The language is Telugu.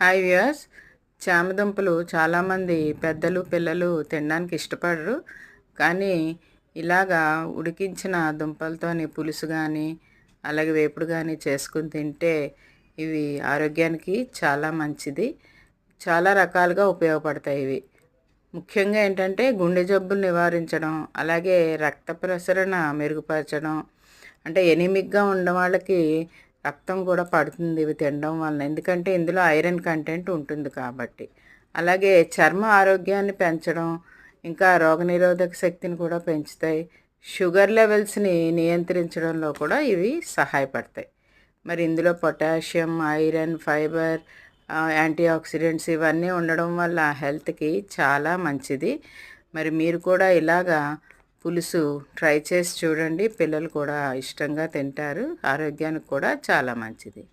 హాయ్ వ్యాస్ చామదుంపలు చాలామంది పెద్దలు పిల్లలు తినడానికి ఇష్టపడరు. కానీ ఇలాగా ఉడికించిన దుంపలతోని పులుసు కానీ అలాగే వేపుడు కానీ చేసుకుని తింటే ఇవి ఆరోగ్యానికి చాలా మంచిది. చాలా రకాలుగా ఉపయోగపడతాయి ఇవి. ముఖ్యంగా ఏంటంటే గుండె జబ్బులు నివారించడం అలాగే రక్త ప్రసరణ మెరుగుపరచడం అంటే ఎనిమిక్గా ఉన్న వాళ్ళకి రక్తం కూడా పడుతుంది ఇవి తినడం వలన. ఎందుకంటే ఇందులో ఐరన్ కంటెంట్ ఉంటుంది కాబట్టి. అలాగే చర్మ ఆరోగ్యాన్ని పెంచడం ఇంకా రోగనిరోధక శక్తిని కూడా పెంచుతాయి. షుగర్ లెవెల్స్ని నియంత్రించడంలో కూడా ఇవి సహాయపడతాయి. మరి ఇందులో potassium iron fibre antioxidants ఇవన్నీ ఉండడం వల్ల హెల్త్కి చాలా మంచిది. మరి మీరు కూడా ఇలాగా పులుసు ట్రై చేసి చూడండి. పిల్లలు కూడా ఇష్టంగా తింటారు. ఆరోగ్యానికి కూడా చాలా మంచిది.